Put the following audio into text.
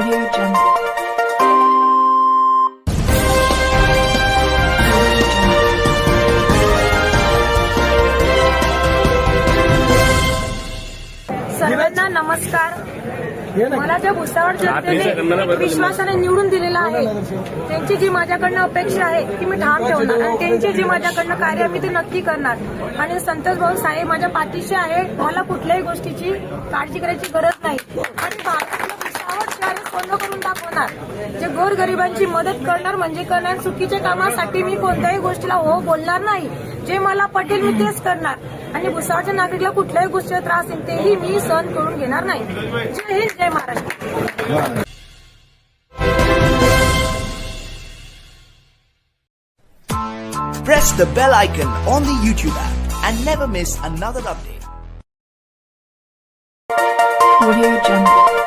Audio Jungle. सर्वांना नमस्कार. मला ज्या भुसावळ जनतेने विश्वासाने निवडून दिलेला आहे त्यांची जी माझ्याकडनं अपेक्षा आहे ती मी ठाम ठेवणार. आणि त्यांची जी माझ्याकडनं कार्य मी ते नक्की करणार. आणि संतोष भाऊ साहेब माझ्या पाठीशी आहे. मला कुठल्याही गोष्टीची काळजी करायची गरज नाही. सोनं करून दाखवणार. जे गोरगरिबांची मदत करणार म्हणजे करणार. चुकीच्या कामासाठी मी कोणत्याही गोष्टीला हो बोलणार नाही. जे मला पटेल मी तेच करणार. आणि भुसावळच्या नागरिकला कुठल्याही गोष्टीचा त्रास येईल तेही मी सहन करून घेणार नाही. जय हिंद जय Maharashtra. Press the bell icon on the YouTube app and never miss another update. Audio Jungle.